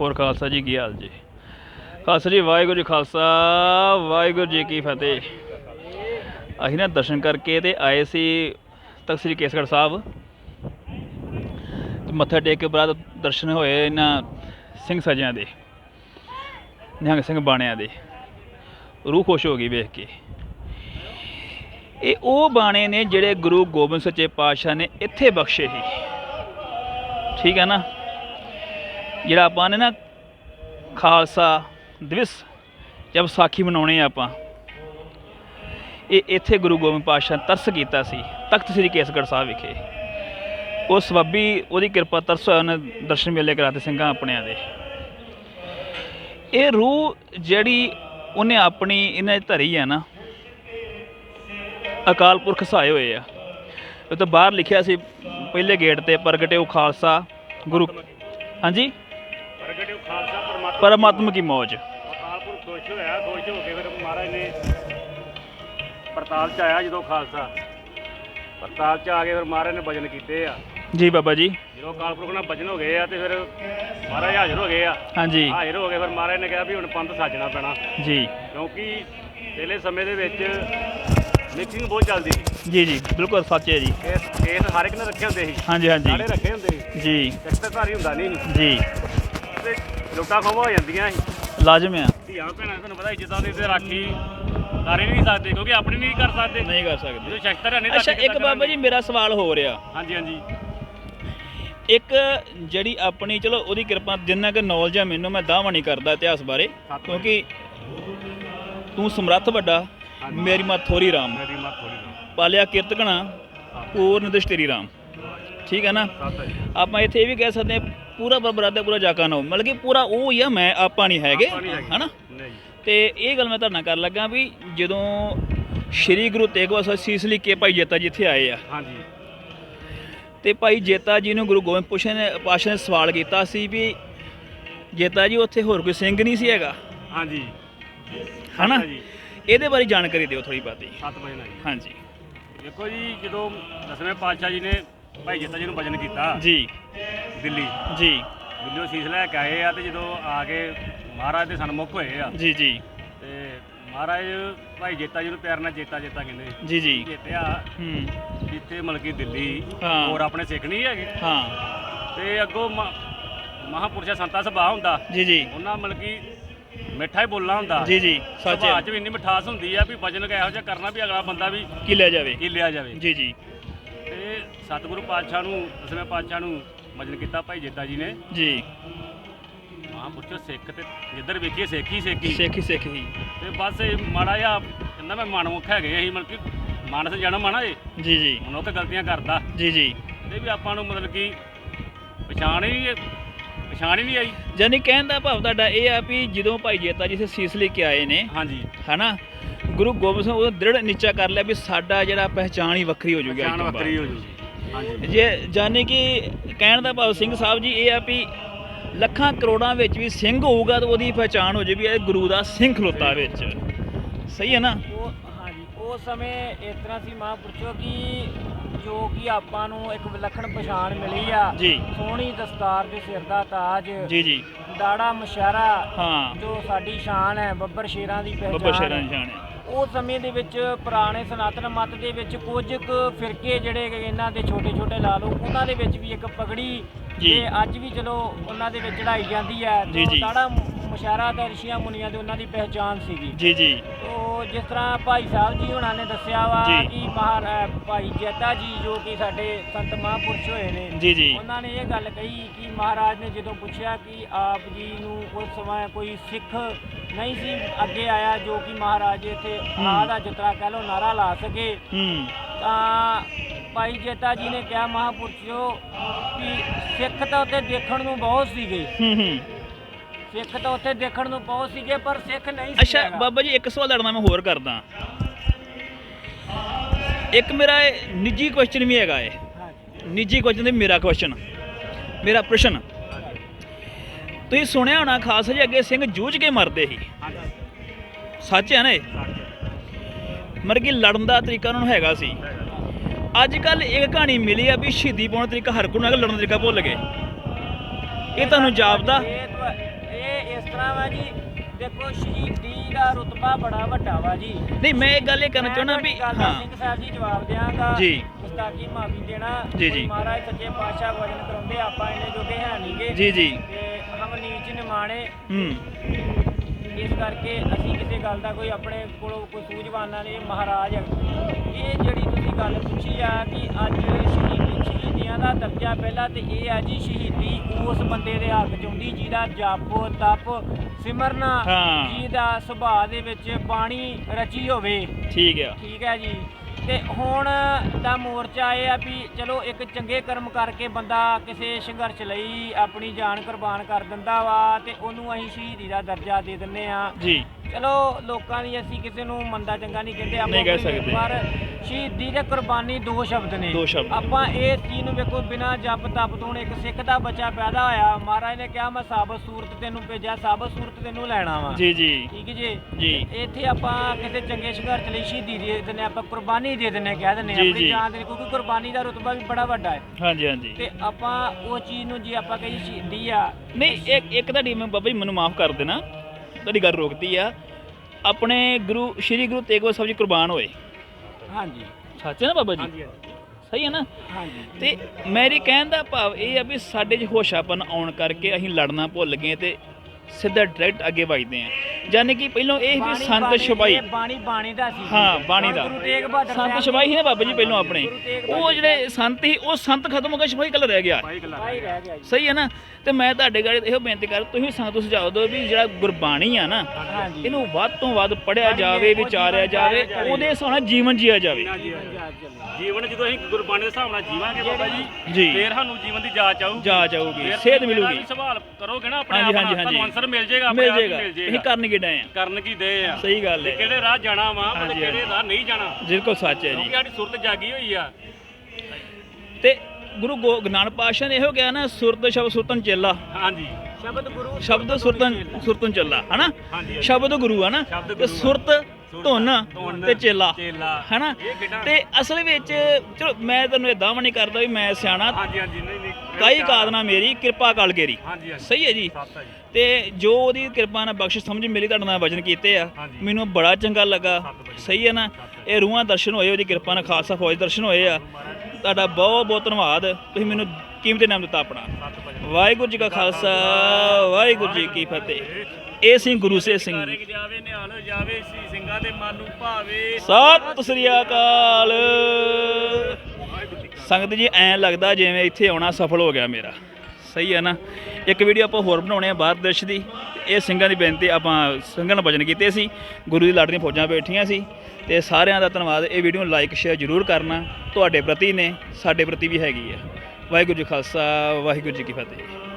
ਹੋਰ ਖਾਲਸਾ ਜੀ ਕੀ ਹਾਲ ਜੀ? ਖਾਲਸਾ ਜੀ, ਵਾਹਿਗੁਰੂ ਜੀ ਖਾਲਸਾ, ਵਾਹਿਗੁਰੂ ਜੀ ਕੀ ਫਤਿਹ। ਅਸੀਂ ਨਾ ਦਰਸ਼ਨ ਕਰਕੇ ਤੇ ਆਏ ਸੀ ਤਖਤ ਸ੍ਰੀ ਕੇਸਗੜ੍ਹ ਸਾਹਿਬ। ਤੇ ਮੱਥਾ ਟੇਕ ਕੇ ਬਾਅਦ ਦਰਸ਼ਨ ਹੋਏ ਇਹਨਾਂ ਸਿੰਘ ਸਜਿਆਂ ਦੇ, ਨਿਹੰਗ ਸਿੰਘ ਬਾਣਿਆਂ ਦੇ। ਰੂਹ ਖੁਸ਼ ਹੋ ਗਈ ਵੇਖ ਕੇ। ਇਹ ਉਹ ਬਾਣੇ ਨੇ ਜਿਹੜੇ ਗੁਰੂ ਗੋਬਿੰਦ ਸੱਚੇ ਪਾਤਸ਼ਾਹ ਨੇ ਇੱਥੇ ਬਖਸ਼ੇ ਸੀ। ਠੀਕ ਹੈ ਨਾ? ਜਿਹੜਾ ਆਪਾਂ ਨੇ ਨਾ ਖਾਲਸਾ ਦਿਵਸ ਜਦ ਵਿਸਾਖੀ ਮਨਾਉਣੇ ਆ ਆਪਾਂ, ਇਹ ਇੱਥੇ ਗੁਰੂ ਗੋਬਿੰਦ ਪਾਤਸ਼ਾਹ ਤਰਸ ਕੀਤਾ ਸੀ, ਤਖਤ ਸ੍ਰੀ ਕੇਸਗੜ੍ਹ ਸਾਹਿਬ ਵਿਖੇ। ਉਹ ਸਬੱਬੀ ਉਹਦੀ ਕਿਰਪਾ ਤਰਸ ਹੋਇਆ, ਉਹਨੇ ਦਰਸ਼ਨ ਮੇਲੇ ਕਰਾਤੇ ਸਿੰਘਾਂ ਆਪਣਿਆਂ ਦੇ। ਇਹ ਰੂਹ ਜਿਹੜੀ ਉਹਨੇ ਆਪਣੀ ਇਹਨਾਂ ਧਰੀ ਆ ਨਾ, ਅਕਾਲ ਪੁਰਖ ਸਹਾਏ ਹੋਏ ਆ। ਉਹ ਤਾਂ ਬਾਹਰ ਲਿਖਿਆ ਸੀ, ਪਹਿਲੇ ਗੇਟ ਤੇ ਪ੍ਰਗਟਿਓ ਖਾਲਸਾ ਗੁਰੂ, ਹਾਂਜੀ? ਪਰਮਾਤਮਾ ਕੀ ਮੌਜ। ਅਕਾਲਪੁਰ ਖੁਸ਼ ਹੋਇਆ ਖੁਸ਼ ਹੋ ਕੇ ਫਿਰ ਮਹਾਰਾਜ ਨੇ ਪਰਤਾਲ ਚ ਆਇਆ ਜਦੋਂ ਖਾਲਸਾ। ਪਰਤਾਲ ਚ ਆ ਕੇ ਫਿਰ ਮਹਾਰਾਜ ਨੇ ਭਜਨ ਕੀਤੇ ਆ। ਜੀ ਬਾਬਾ ਜੀ। ਜਦੋਂ ਅਕਾਲਪੁਰਖ ਨਾਲ ਭਜਨ ਹੋ ਗਏ ਆ ਤੇ ਫਿਰ ਮਹਾਰਾਜ ਹਾਜ਼ਰ ਹੋ ਗਏ ਆ। ਹਾਂਜੀ। ਹਾਜ਼ਰ ਹੋ ਕੇ ਫਿਰ ਮਹਾਰਾਜ ਨੇ ਕਿਹਾ ਵੀ ਹੁਣ ਪੰਥ ਸਾਜਣਾ ਪੈਣਾ। ਜੀ। ਕਿਉਂਕਿ ਪਹਿਲੇ ਸਮੇਂ ਦੇ ਵਿੱਚ ਮਿਕਸਿੰਗ ਬਹੁਤ ਚੱਲਦੀ ਸੀ। ਜੀ ਜੀ। ਬਿਲਕੁਲ ਸੱਚ ਹੈ ਜੀ। ਕੇਸ ਕੇਸ ਹਰ ਇੱਕ ਨੇ ਰੱਖੇ ਹੁੰਦੇ ਸੀ। ਹਾਂਜੀ ਹਾਂਜੀ। ਸਾਰੇ ਰੱਖੇ ਹੁੰਦੇ ਸੀ। ਜੀ। ਸਖਤਧਾਰੀ ਹੁੰਦਾ ਨਹੀਂ ਜੀ। ਤੇ ਲੁੱਟਾਂ ਖੋਵਾ ਹੋ ਜਾਂਦੀਆਂ ਸੀ। ਲਾਜ਼ਮ ਆ। ਧੀਆਂ ਭੈਣਾਂ ਤੁਹਾਨੂੰ ਪਤਾ ਇੱਜ਼ਤਾਂ ਦੀ ਤੇ ਰਾਖੀ ਕਰ ਹੀ ਨਹੀਂ ਸਕਦੇ ਕਿਉਂਕਿ ਆਪਣੀ ਨਹੀਂ ਕਰ ਸਕਦੇ। ਨਹੀਂ ਕਰ ਸਕਦੇ। ਜਦੋਂ ਸ਼ਸਤਰ ਨਹੀਂ ਅੱਛਾ ਇੱਕ ਬਾਬਾ ਜੀ ਮੇਰਾ ਸਵਾਲ ਹੋ ਰਿਹਾ। ਹਾਂਜੀ ਹਾਂਜੀ। ਇੱਕ ਜਿਹੜੀ ਆਪਣੀ ਚਲੋ ਉਹਦੀ ਕਿਰਪਾ ਜਿੰਨਾ ਕਿ ਨੌਲੇਜ ਆ ਮੈਨੂੰ ਮੈਂ ਦਾਅਵਾ ਨਹੀਂ ਕਰਦਾ ਇਤਿਹਾਸ ਬਾਰੇ ਕਿਉਂਕਿ ਤੂੰ ਸਮਰੱਥ ਵੱਡਾ ਮੇਰੀ ਮਾਂ ਥੋਰੀ ਰਾਮ। ਮੇਰੀ ਮਤ ਥੋੜੀ ਪਾਲਿਆ ਕਿਰਤਕਣਾ ਪੂਰਨ ਦਿਸ਼ ਤੇਰੀ ਰਾਮ। ਠੀਕ ਹੈ ਨਾ? ਸੱਤ ਹੈ ਜੀ। ਆਪਾਂ ਇੱਥੇ ਇਹ ਵੀ ਕਹਿ ਸਕਦੇ ਹਾਂ ਪੂਰਾ ਬਰਬਰਾਦਾ ਪੂਰਾ ਜਾਕਾ ਨਾ ਮਤਲਬ ਕਿ ਪੂਰਾ ਉਹ ਹੀ ਆ ਮੈਂ ਆਪਾਂ ਨਹੀਂ ਹੈਗੇ ਆਪਾਂ ਨਹੀਂ ਹੈਗੇ। ਹਨਾ? ਨਹੀਂ। ਤੇ ਇਹ ਗੱਲ ਮੈਂ ਤੁਹਾਡੇ ਨਾਲ ਕਰਨ ਲੱਗਾ ਵੀ ਜਦੋਂ ਸ਼੍ਰੀ ਗੁਰੂ ਤੇਗ ਬਹਾਦਰ ਸੀਸ ਲਈ ਕੇ ਭਾਈ ਜੇਤਾ ਜੀ ਇੱਥੇ ਆਏ ਆ। ਹਾਂਜੀ। ਤੇ ਭਾਈ ਜੇਤਾ ਜੀ ਨੂੰ ਗੁਰੂ ਗੋਬਿੰਦ ਪੁੱਛੇ ਨੇ ਪਾਸ਼ਾ ਨੇ ਸਵਾਲ ਕੀਤਾ ਸੀ ਵੀ ਜੇਤਾ ਜੀ ਉੱਥੇ ਹੋਰ ਕੋਈ ਸਿੰਘ ਨਹੀਂ ਸੀ ਹੈਗਾ? ਹਾਂਜੀ। ਹਨਾ? ਜੀ ਇਹਦੇ ਬਾਰੇ ਜਾਣਕਾਰੀ ਦਿਓ ਥੋੜੀ ਬਾਤੀ 7 ਵਜੇ ਨਾਲ ਜੀ। ਹਾਂਜੀ। ਦੇਖੋ ਜੀ ਜਦੋਂ ਦਸਵੇਂ ਪਾਤਸ਼ਾਹ ਜੀ ਨੇ ਭਾਈ ਜੱਤਾ ਜੀ ਨੂੰ ਭਜਨ ਕੀਤਾ ਜੀ। ਦਿੱਲੀ। ਜੀ। ਦਿੱਲੀੋਂ ਸੀਸ ਲੈ ਕੇ ਆਏ ਆ ਤੇ ਜਦੋਂ ਆ ਕੇ ਮਹਾਰਾਜ ਦੇ ਸਨਮੁਖ ਹੋਏ ਆ ਜੀ ਜੀ। ਤੇ ਮਹਾਰਾਜ ਭਾਈ ਜੇਤਾ ਜੀ ਨੂੰ ਪਿਆਰ ਨਾਲ ਜੇਤਾ ਜੇਤਾ ਕਹਿੰਦੇ ਜੀ ਜੀ। ਜੇਤਿਆ ਹੂੰ। ਜਿੱਥੇ ਮਲਕੀ ਦਿੱਲੀ। ਹੋਰ ਆਪਣੇ ਸਿੱਖ ਨਹੀਂ ਹੈਗੇ। ਹਾਂ। ਤੇ ਅੱਗੋਂ ਮਹਾਂਪੁਰਸ਼ਾਂ ਸੰਤਾਂ ਸੁਭਾਅ ਹੁੰਦਾ। ਜੀ ਜੀ। ਉਹਨਾਂ ਮਲਕੀ ਮਿੱਠਾ ਹੀ ਬੋਲਣਾ ਹੁੰਦਾ। ਜੀ ਜੀ। ਸੱਚ ਹੈ। 'ਚ ਵੀ ਇੰਨੀ ਮਿਠਾਸ ਹੁੰਦੀ ਆ ਵੀ ਵਜਨ ਇਹੋ ਜਿਹਾ ਕਰਨਾ ਵੀ ਅਗਲਾ ਬੰਦਾ ਵੀ ਕੀ ਲੈ ਜਾਵੇ। ਕੀ ਲਿਆ ਜਾਵੇ। ਜੀ ਜੀ। ਤੇ ਸਤਿਗੁਰੂ ਪਾਤਸ਼ਾਹ ਨੂੰ ਦਸਵੇਂ ਪਾਤਸ਼ਾਹ ਨੂੰ ਵਜਨ ਕੀਤਾ ਭਾਈ ਜੇਤਾ ਜੀ ਨੇ। ਜੀ। ਮਹਾਂਪੁਰਸ਼ ਸਿੱਖ ਤੇ ਜਿੱਧਰ ਵੇਖੀਏ ਸਿੱਖ ਹੀ ਸਿੱਖ ਹੀ। ਸਿੱਖ ਹੀ ਸਿੱਖ ਹੀ। ਤੇ ਬਸ ਇਹ ਮਾੜਾ ਜਿਹਾ ਕਹਿੰਦਾ ਮੈਂ ਮਨਮੁਖ ਹੈਗੇ ਅਸੀਂ ਮਤਲਬ ਕਿ ਮਾਨਸ ਜਨਮ ਆ ਨਾ ਇਹ ਜੀ। ਜੀ ਮਨੁੱਖ ਗਲਤੀਆਂ ਕਰਦਾ। ਜੀ ਜੀ। ਤੇ ਵੀ ਆਪਾਂ ਨੂੰ ਮਤਲਬ ਕਿ ਪਛਾਣ ਹੀ ਪਛਾਣ ਹੀ ਨਹੀਂ ਆਈ। ਯਾਨੀ ਕਹਿਣ ਦਾ ਭਾਵ ਤੁਹਾਡਾ ਇਹ ਆ ਵੀ ਜਦੋਂ ਭਾਈ ਜੇਤਾ ਜੀ ਸੇ ਸੀਸ ਲੈ ਕੇ ਆਏ ਨੇ ਹਾਂਜੀ। ਹਨਾ? ਗੁਰੂ ਗੋਬਿੰਦ ਸਿੰਘ ਉਹ ਦ੍ਰਿੜ ਨਿਸ਼ਚਾ ਕਰ ਲਿਆ ਵੀ ਸਾਡਾ ਜਿਹੜਾ ਪਹਿਚਾਣ ਹੀ ਵੱਖਰੀ ਹੋ ਜੂਗੀ ਅੱਜ ਪਛਾਣ ਤੋਂ ਵੱਖਰੀ ਹੋ ਜੂਗੀ। ਹਾਂਜੀ ਜੇ ਜਾਨੀ ਕਿ ਕਹਿਣ ਦਾ ਭਾਵ ਸਿੰਘ ਸਾਹਿਬ ਜੀ ਇਹ ਆ ਵੀ ਲੱਖਾਂ ਕਰੋੜਾਂ ਵਿੱਚ ਵੀ ਸਿੰਘ ਹੋਊਗਾ ਤਾਂ ਉਹਦੀ ਪਹਿਚਾਣ ਹੋ ਜੇ ਵੀ ਇਹ ਗੁਰੂ ਦਾ ਸਿੰਘ ਖਲੋਤਾ ਵਿੱਚ। ਸਹੀ ਹੈ ਨਾ? ਉਹ ਹਾਂਜੀ ਸਮੇਂ ਇਸ ਤਰ੍ਹਾਂ ਸੀ ਮਹਾਂਪੁਰਸ਼ੋ ਕਿ ਜੋ ਕਿ ਆਪਾਂ ਨੂੰ ਇੱਕ ਵਿਲੱਖਣ ਪਛਾਣ ਮਿਲੀ ਆ ਜੀ। ਸੋਹਣੀ ਦਸਤਾਰ ਦੇ ਸਿਰ ਦਾ ਤਾਜ ਜੀ ਜੀ। ਦਾੜਾ ਮਸ਼ਾਰਾ ਹਾਂ। ਜੋ ਸਾਡੀ ਸ਼ਾਨ ਹੈ ਬੱਬਰ ਸ਼ੇਰਾਂ ਦੀ ਬੱਬਾ ਪਹਿਚਾਣ ਸ਼ੇਰਾਂ। ਦੀ ਜਾਣ ਹੈ। ਉਸ ਸਮੇਂ ਦੇ ਵਿੱਚ ਪੁਰਾਣੇ ਸਨਾਤਨ ਮਤ ਦੇ ਵਿੱਚ ਕੁਝ ਕੁ ਫਿਰਕੇ ਜਿਹੜੇ ਕਿ ਇਹਨਾਂ ਦੇ ਛੋਟੇ ਛੋਟੇ ਲਾ ਲਓ ਉਹਨਾਂ ਦੇ ਵਿੱਚ ਵੀ ਇੱਕ ਪਗੜੀ ਜੀ। ਤੇ ਅੱਜ ਵੀ ਚਲੋ ਉਹਨਾਂ ਦੇ ਵਿੱਚ ਚੜਾਈ ਜਾਂਦੀ ਹੈ ਜੀ, ਜੀ। ਦਾੜਾ ਮਸ਼ਾਰਾ ਤੇ ਰਿਸ਼ੀਆਂ ਮੁਨੀਆਂ ਦੇ ਉਹਨਾਂ ਦੀ ਪਹਿਚਾਣ ਸੀਗੀ ਜੀ ਜੀ ਤੋ ਜਿਸ ਤਰ੍ਹਾਂ ਭਾਈ ਸਾਹਿਬ ਜੀ ਹੁਣਾਂ ਨੇ ਦੱਸਿਆ ਵਾ ਜੀ। ਕਿ ਮਹਾਰਾ ਭਾਈ ਜੇਤਾ ਜੀ ਜੋ ਕਿ ਸਾਡੇ ਸੰਤ ਮਹਾਂਪੁਰਸ਼ ਹੋਏ ਨੇ ਜੀ ਜੀ ਉਹਨਾਂ ਨੇ ਇਹ ਗੱਲ ਕਹੀ ਕਿ ਮਹਾਰਾਜ ਨੇ ਜਦੋਂ ਪੁੱਛਿਆ ਕਿ ਆਪ ਜੀ ਨੂੰ ਉਸ ਸਮਾਂ ਕੋਈ ਸਿੱਖ ਨਹੀਂ ਸੀ ਅੱਗੇ ਆਇਆ ਜੋ ਕਿ ਮਹਾਰਾਜ ਇੱਥੇ ਆਹ ਦਾ ਜਿਤਰਾ ਕਹਿ ਲੋ ਨਾਰਾ ਲਾ ਸਕੇ। ਹੂੰ। ਤਾਂ ਭਾਈ ਜੇਤਾ ਜੀ ਨੇ ਕਿਹਾ ਮਹਾਂਪੁਰਸ਼ੋ ਕਿ ਸਿੱਖ ਤਾਂ ਉੱਥੇ ਦੇਖਣ ਨੂੰ ਬਹੁਤ ਸੀਗੇ। ਹੂੰ ਹੂੰ। ਸਿੱਖ ਤਾਂ ਉੱਥੇ ਦੇਖਣ ਨੂੰ ਬਹੁਤ ਸੀਗੇ ਪਰ ਸਿੱਖ ਨਹੀਂ ਸੀ ਅੱਛਾ। ਬਾਬਾ ਜੀ ਇੱਕ ਸਵਾਲ ਲੜਨਾ ਮੈਂ ਹੋਰ ਕਰਦਾ। ਇੱਕ ਮੇਰਾ ਨਿੱਜੀ ਕੁਐਸਚਨ ਵੀ ਹੈਗਾ ਏ ਨਿੱਜੀ ਕੁਐਸਚਨ ਤੇ ਮੇਰਾ ਕੁਐਸਚਨ ਮੇਰਾ ਪ੍ਰਸ਼ਨ। ਤੁਸੀਂ ਸੁਣਿਆ ਹੋਣਾ ਖਾਸ ਜੀ ਅੱਗੇ ਸਿੰਘ ਜੂਝ ਕੇ ਮਰਦੇ ਸੀ। ਸੱਚ ਹੈ ਨਾ ਇਹ? ਮਰ ਕਿ ਲੜਨ ਦਾ ਤਰੀਕਾ ਉਹਨਾਂ ਨੂੰ ਹੈਗਾ ਸੀ। ਅੱਜ ਕੱਲ ਇੱਕ ਕਹਾਣੀ ਮਿਲੀ ਆ ਵੀ ਸ਼ਹੀਦੀ ਪਾਉਣ ਤਰੀਕਾ ਹਰ ਕੋਈ ਨਾਲ ਲੜਨ ਦਾ ਤਰੀਕਾ ਭੁੱਲ ਗਏ। ਇਹ ਤੁਹਾਨੂੰ ਜਾਪਦਾ? ਇਹ ਇਸ ਤਰ੍ਹਾਂ ਵਾ ਜੀ ਦੇਖੋ ਸ਼ਹੀਦੀ ਦਾ ਰੁਤਬਾ ਬੜਾ ਵੱਡਾ ਵਾ ਜੀ। ਨਹੀਂ ਮੈਂ ਇਹ ਗੱਲ ਇਹ ਕਰਨਾ ਚਾਹੁੰਦਾ ਵੀ ਹਾਂ। ਸਿੰਘ ਸਾਹਿਬ ਜੀ ਜਵਾਬ ਦਿਆਂਗਾ। ਜੀ। ਗੁਸਤਾਖੀ ਮਾਫੀ ਦੇਣਾ। ਜੀ, ਕੋਈ ਜੀ। ਮਹਾਰਾਜ ਸੱਚੇ ਪਾਤਸ਼ਾਹ ਵਜਨ ਕਰਾਉਂਦੇ ਆਪਾਂ ਇਹਨੇ ਜੋਗੇ ਹੈ ਨਹੀਂਗੇ ਜੀ ਜੀ। ਨੀਚ ਨਿਮਾਣੇ। ਹੂੰ। ਇਸ ਕਰਕੇ ਅਸੀਂ ਕਿਸੇ ਗੱਲ ਦਾ ਕੋਈ ਆਪਣੇ ਕੋਲੋਂ ਕੋਈ ਸੂਝਵਾਨਾ ਨਹੀਂ ਮਹਾਰਾਜ। ਇਹ ਜਿਹੜੀ ਤੁਸੀਂ ਗੱਲ ਪੁੱਛੀ ਆ ਕਿ ਅੱਜ ਸ਼ਹੀਦੀ ਸ਼ਹੀਦੀਆਂ ਦਾ ਦਰਜਾ ਪਹਿਲਾਂ ਤੇ ਇਹ ਆ ਜੀ ਸ਼ਹੀਦੀ ਉਸ ਬੰਦੇ ਦੇ ਹੱਕ ਚ ਆਉਂਦੀ ਜਿਹਦਾ ਜਪ ਤਪ ਸਿਮਰਨਾ ਹਾਂ। ਜਿਹਦਾ ਸੁਭਾਅ ਦੇ ਵਿੱਚ ਬਾਣੀ ਰਚੀ ਹੋਵੇ। ਠੀਕ ਆ। ਠੀਕ ਹੈ ਜੀ। ਤੇ ਹੁਣ ਦਾ ਮੋਰਚਾ ਇਹ ਆ ਵੀ ਚਲੋ ਇੱਕ ਚੰਗੇ ਕਰਮ ਕਰਕੇ ਬੰਦਾ ਕਿਸੇ ਸੰਘਰਸ਼ ਲਈ ਆਪਣੀ ਜਾਨ ਕੁਰਬਾਨ ਕਰ ਦਿੰਦਾ ਵਾ ਤੇ ਉਹਨੂੰ ਅਸੀਂ ਸ਼ਹੀਦੀ ਦਾ ਦਰਜਾ ਦੇ ਦਿੰਨੇ ਆ। ਜੀ। ਚਲੋ ਲੋਕਾਂ ਦੀ ਅਸੀਂ ਕਿਸੇ ਨੂੰ ਮੰਦਾ ਚੰਗਾ ਨਹੀਂ ਕਹਿੰਦੇ ਨਹੀਂ ਕਹਿ ਆਪਣੀ ਸਕਦੇ। ਪਰ ਸ਼ਹੀਦੀ ਤੇ ਕੁਰਬਾਨੀ ਦੋ ਸ਼ਬਦ ਨੇ। ਦੋ ਸ਼ਬਦ। ਆਪਾਂ ਇਸ ਚੀਜ਼ ਨੂੰ ਵੇਖੋ ਬਿਨਾ ਜਪ ਤਪ ਤੋਂ ਹੁਣ ਇੱਕ ਸਿੱਖ ਦਾ ਬੱਚਾ ਪੈਦਾ ਹੋਇਆ ਮਹਾਰਾਜ ਨੇ ਕਿਹਾ ਮੈਂ ਸਾਬਤ ਸੂਰਤ ਤੈਨੂੰ ਭੇਜਿਆ ਸਾਬਤ ਸੂਰਤ ਤੈਨੂੰ ਲੈਣਾ ਵਾ। ਜੀ ਜੀ। ਠੀਕ ਜੀ? ਜੀ। ਇੱਥੇ ਆਪਾਂ ਕਿਸੇ ਚੰਗੇ ਸੰਘਰਸ਼ ਲਈ ਸ਼ਹੀਦੀ ਦੇ ਦਿੰਦੇ ਆਪਾਂ ਕੁਰਬਾਨੀ ਦੇ ਦਿੰਦੇ ਕਹਿ ਦਿੰਦੇ ਜੀ, ਆਪਣੀ ਜੀ। ਜਾਨ ਦੇ ਲਈ, ਕਿਉਂਕਿ ਕੁਰਬਾਨੀ ਦਾ ਰੁਤਬਾ ਵੀ ਬੜਾ ਵੱਡਾ ਹੈ। ਹਾਂਜੀ ਹਾਂਜੀ। ਤੇ ਆਪਾਂ ਉਹ ਚੀਜ਼ ਨੂੰ ਜੇ ਆਪਾਂ ਕਹੀ ਸ਼ਹੀਦੀ ਆ ਨਹੀਂ ਇੱਕ ਇੱਕ ਤੁਹਾਡੀ ਮੈਂ ਬਾਬਾ ਜੀ ਮੈਨੂੰ ਮਾਫ ਕਰ ਦੇਣਾ। ਤੁਹਾਡੀ ਗੱਲ ਰੋਕਦੀ ਆ। ਆਪਣੇ ਗੁਰੂ ਸ਼੍ਰੀ ਗੁਰੂ ਤੇਗ ਬਹਾਦਰ ਸਾਹਿਬ ਜੀ ਕੁਰਬਾਨ ਹੋਏ। ਹਾਂਜੀ। ਸੱਚ ਹੈ ਨਾ ਬਾਬਾ ਜੀ? ਹਾਂਜੀ ਹਾਂਜੀ। ਸਹੀ ਹੈ ਨਾ? ਹਾਂਜੀ। ਤੇ ਮੇਰੀ ਕਹਿਣ ਦਾ ਭਾਵ ਇਹ ਆ ਵੀ ਸਾਡੇ 'ਚ ਹੋਸ਼ਾਪਨ ਆਉਣ ਕਰਕੇ ਅਸੀਂ ਲੜਨਾ ਭੁੱਲ ਗਏ ਤੇ ਸਿੱਧਾ ਡਾਇਰੈਕਟ ਅੱਗੇ ਵੱਜਦੇ ਆ ਯਾਨੀ ਕਿ ਪਹਿਲਾਂ ਇਹ ਵੀ ਸੰਤ ਛਪਾਈ। ਇਹ ਬਾਣੀ ਬਾਣੀ ਦਾ ਸੀ। ਹਾਂ, ਬਾਣੀ ਦਾ। ਗੁਰੂ ਤੇਗ ਬਹਾਦਰ ਸੰਤ ਛਪਾਈ ਸੀ ਨਾ ਬਾਬਾ ਜੀ ਪਹਿਲਾਂ ਆਪਣੇ। ਉਹ ਜਿਹੜੇ ਸੰਤ ਸੀ ਉਹ ਸੰਤ ਖਤਮ ਹੋ ਗਏ ਛਪਾਈ ਕੱਲ ਰਹਿ ਗਿਆ। ਸਹੀ ਹੈ ਨਾ? ਤੇ ਮੈਂ ਤੁਹਾਡੇ ਗਾੜੀ ਇਹੋ ਬੇਨਤੀ ਕਰ ਤੁਸੀਂ ਸੰਗਤ ਸੁਝਾਅ ਦਿਓ ਵੀ ਜਿਹੜਾ ਗੁਰਬਾਣੀ ਆ ਨਾ ਇਹਨੂੰ ਵੱਧ ਤੋਂ ਵੱਧ ਪੜਿਆ ਜਾਵੇ ਵਿਚਾਰਿਆ ਜਾਵੇ ਉਹਦੇ ਹਿਸਾਬ ਨਾਲ ਜੀਵਨ ਜੀਆ ਜਾਵੇ। ਨਾ। ਜੀਵਨ ਜਦੋਂ ਅਸੀਂ ਗੁਰਬਾਣੀ ਦੇ ਹਿਸਾਬ ਨਾਲ ਜੀਵਾਂਗੇ ਬਾਬਾ ਜੀ ਜੀ। ਫੇਰ ਸਾਨੂੰ ਜੀਵਨ ਦੀ ਜਾਚ ਆਊਗੀ। ਜਾਚ ਆਊਗੀ, ਜਿਹੜਾ ਮਿਲੂਗੀ। ਸਵਾਲ ਕਰੋਗੇ ਨਾ ਆਪਣੇ ਆਪ। ਤੁਹਾਨੂੰ ਆਨਸਰ ਮਿਲ ਜਾਏਗਾ ਆਪਣੇ ਮਿਲ ਆਪ ਜਾਏਗਾ। ਮਿਲ ਜਾਏਗਾ। ਕਰਨ ਕੀ ਡਏ ਆ। ਕਰਨ ਕੀ ਦੇ ਆ? ਸਹੀ ਗੱਲ ਹੈ। ਕਿਹੜੇ ਰਾਹ ਜਾਣਾ ਵਾ ਹਾਂਜੀ, ਕਿਹੜੇ ਰਾਹ ਨਹੀਂ ਜਾਣਾ? ਬਿਲਕੁਲ ਸੱਚ ਹੈ ਜੀ। ਕਿਉਂਕਿ ਸਾਡੀ ਸੁਰਤ ਜਾਗੀ ਹੋਈ ਆ। ਤੇ ਗੁਰੂ ਗੋ- ਨਾਨਕ ਪਾਤਸ਼ਾਹ ਨੇ ਇਹੋ ਕਿਹਾ ਨਾ ਸੁਰਤ ਸ਼ਬਦ ਸੁਰਤਨ ਚੇਲਾ। ਹਾਂਜੀ। ਸ਼ਬਦ ਗੁਰੂ ਸ਼ਬਦ ਸੁਰਤਨ ਸੁਰਤਨ ਚੱਲਾ ਹਨਾ? ਹਾਂਜੀ ਸ਼ਬਦ ਗੁਰੂ ਹੈ ਨਾ ਸ਼ਬਦ ਤੇ ਗੁਰੂ ਆ। ਸੁਰਤ ਧੁਨ ਧੁਨ, ਤੇ ਚੇਲਾ ਚੇਲਾ। ਹੈਨਾ? ਇਹ ਖੇਡਾਂ ਤੇ ਅਸਲ ਵਿੱਚ ਚਲੋ ਮੈਂ ਤੁਹਾਨੂੰ ਇਦਾਂ ਵੀ ਨਹੀਂ ਕਰਦਾ ਵੀ ਮੈਂ ਸਿਆਣਾ। ਹਾਂਜੀ ਹਾਂਜੀ ਨਹੀਂ ਨਹੀਂ ਕਾਈ ਕਾਦਨਾ ਮੇਰੀ ਕਿਰਪਾ ਕਲਗੇਰੀ ਹਾਂਜੀ ਹਾਂਜੀ। ਸਹੀ ਹੈ ਜੀ? ਸੱਤ ਜੀ। ਤੇ ਜੋ ਉਹਦੀ ਕਿਰਪਾ ਨਾਲ ਬਖਸ਼ ਸਮਝ ਮਿਲੀ ਤੁਹਾਡੇ ਨਾਲ ਵਚਨ ਕੀਤੇ ਆ ਹਾਂਜੀ। ਮੈਨੂੰ ਬੜਾ ਚੰਗਾ ਲੱਗਾ। ਸਹੀ ਹੈ ਨਾ? ਇਹ ਰੂਹਾਂ ਦਰਸ਼ਨ ਹੋਏ ਉਹਦੀ ਕਿਰਪਾ ਨਾਲ ਖਾਲਸਾ ਫੌਜ ਦਰਸ਼ਨ ਹੋਏ ਆ। ਤੁਹਾਡਾ ਬਹੁਤ ਬਹੁਤ ਧੰਨਵਾਦ। ਤੁਸੀਂ ਮੈਨੂੰ ਕੀਮਤੀ ਨਾਮ ਦਿੱਤਾ ਆਪਣਾ। ਸੱਤ ਵਾਹਿਗੁਰੂ ਜੀ ਕਾ ਖਾਲਸਾ ਵਾਹਿਗੁਰੂ ਜੀ ਕੀ ਫਤਿਹ। ਇਹ ਸਿੰਘ ਗੁਰੂ ਸੇ ਸਿੰਘ ਕਾਰੇ ਜਾਵੇ ਨਿਹਾਲ ਹੋ ਜਾਵੇ ਸੀ ਸਿੰਘਾਂ ਦੇ ਮਨ ਨੂੰ ਭਾਵੇ। ਸਤਿ ਸ੍ਰੀ ਅਕਾਲ। ਸੰਗਤ ਜੀ, ਐਂ ਲੱਗਦਾ ਜਿਵੇਂ ਇੱਥੇ ਆਉਣਾ ਸਫਲ ਹੋ ਗਿਆ ਮੇਰਾ। ਸਹੀ ਹੈ ਨਾ? ਇੱਕ ਵੀਡੀਓ ਆਪਾਂ ਹੋਰ ਬਣਾਉਣੇ ਆ ਬਾਹਰ ਦੇਸ਼ ਦੀ। ਇਹ ਸਿੰਘਾਂ ਦੀ ਬੇਨਤੀ ਆਪਾਂ ਸਿੰਘਾਂ ਨੂੰ ਭਜਨ ਕੀਤੇ ਸੀ। ਗੁਰੂ ਦੀ ਲਾਡਲੀਆਂ ਫੌਜਾਂ ਬੈਠੀਆਂ ਸੀ। ਤੇ ਸਾਰਿਆਂ ਦਾ ਧੰਨਵਾਦ। ਇਹ ਵੀਡੀਓ ਨੂੰ ਲਾਈਕ ਸ਼ੇਅਰ ਜ਼ਰੂਰ ਕਰਨਾ। ਤੁਹਾਡੇ ਪ੍ਰਤੀ ਨੇ, ਸਾਡੇ ਪ੍ਰਤੀ ਵੀ ਹੈਗੀ ਆ। ਵਾਹਿਗੁਰੂ ਜੀ ਖਾਲਸਾ, ਵਾਹਿਗੁਰੂ ਜੀ ਕੀ ਫਤਿਹ।